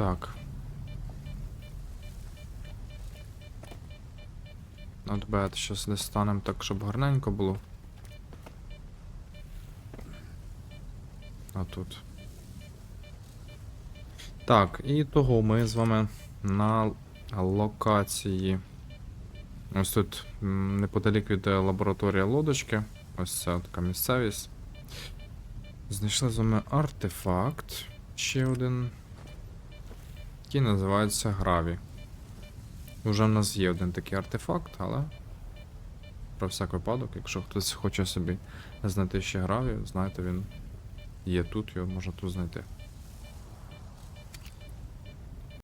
Так. От бет, щас десь станемо так, щоб гарненько було. А тут. Так, і того ми з вами на локації. Ось тут неподалік від е, лабораторії лодочки. Ось ця така місцевість. Знайшли з вами артефакт. Ще один. Який називаються Граві. Уже в нас є один такий артефакт, але. Про всяк випадок, якщо хтось хоче собі знайти ще граві, знаєте, він є тут, його можна тут знайти.